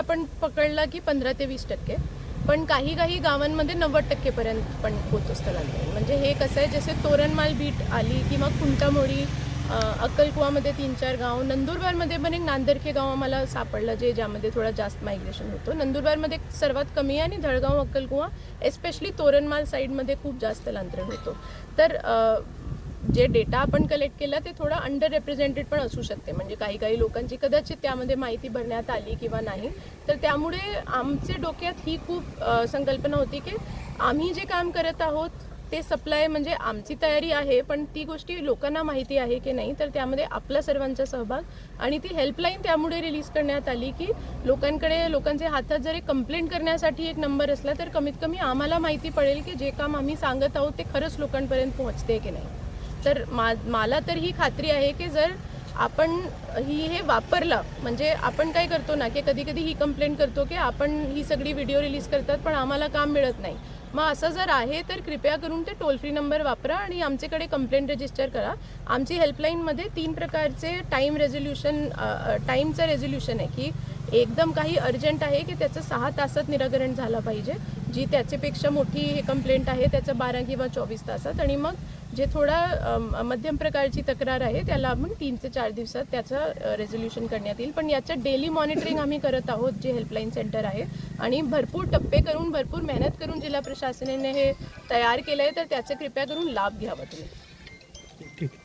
आपण पकडला की पंधरा ते वीस टक्के. पण काही काही गावांमध्ये नव्वद टक्केपर्यंत पण होतं स्थलांतरण म्हणजे हे कसं आहे जसे तोरणमाल बीट आली किंवा खुंटामोडी अक्कलकुवामध्ये तीन चार गाव नंदुरबारमध्ये पण एक नांदरखे गाव आम्हाला सापडलं जे ज्यामध्ये थोडा जास्त मायग्रेशन होतं. नंदुरबारमध्ये सर्वात कमी आहे आणि धडगाव अक्कलकुवा एस्पेशली तोरणमाल साईडमध्ये खूप जास्त स्थलांतरण होतो. तर जे डेटा आपण कलेक्ट केला ते थोडं अंडर रिप्रेझेंटेड पण असू शकते. म्हणजे काही काही लोकांची कदाचित त्यामध्ये माहिती भरण्यात आली किंवा नाही. तर त्यामुळे आमचे डोक्यात ही खूप संकल्पना होती की आम्ही जे काम करत आहोत ते सप्लाय म्हणजे आमची तयारी आहे पण ती गोष्टी लोकांना माहिती आहे की नाही तर त्यामध्ये आपला सर्वांचा सहभाग आणि ती हेल्पलाईन त्यामुळे रिलीज करण्यात आली की लोकांकडे लोकांचे हातात जर एक कंप्लेंट करण्यासाठी एक नंबर असला तर कमीत कमी आम्हाला माहिती पडेल की जे काम आम्ही सांगत आहोत ते खरंच लोकांपर्यंत पोहोचते की नाही. तर मा मला तर ही खात्री आहे की जर आपण ही हे वापरलं म्हणजे आपण काय करतो ना की कधी कधी ही कंप्लेंट करतो की आपण ही सगळी व्हिडिओ रिलीज करतात पण आम्हाला काम मिळत नाही. मग असं जर आहे तर कृपया करून ते टोल फ्री नंबर वापरा आणि आमच्याकडे कंप्लेंट रजिस्टर करा. आमची हेल्पलाईनमध्ये तीन प्रकारचे टाईम रेझोल्युशन टाईमचं रेझोल्युशन आहे की एकदम काही अर्जंट आहे की त्याचं सहा तासात निराकरण झालं पाहिजे. जी त्याच्यापेक्षा मोठी हे कंप्लेंट आहे त्याचं बारा किंवा चोवीस तासात. आणि मग जे थोडा मध्यम प्रकारची तक्रार आहे त्याला आपण तीन ते चार दिवसात त्याचं रेझोल्युशन करण्यात येईल. पण याचं डेली मॉनिटरिंग आम्ही करत आहोत जे हेल्पलाईन सेंटर आहे. आणि भरपूर टप्पे करून भरपूर मेहनत करून जिल्हा प्रशासनाने हे तयार केलं आहे तर त्याचे कृपया करून लाभ घ्यावा तुम्ही. ठीक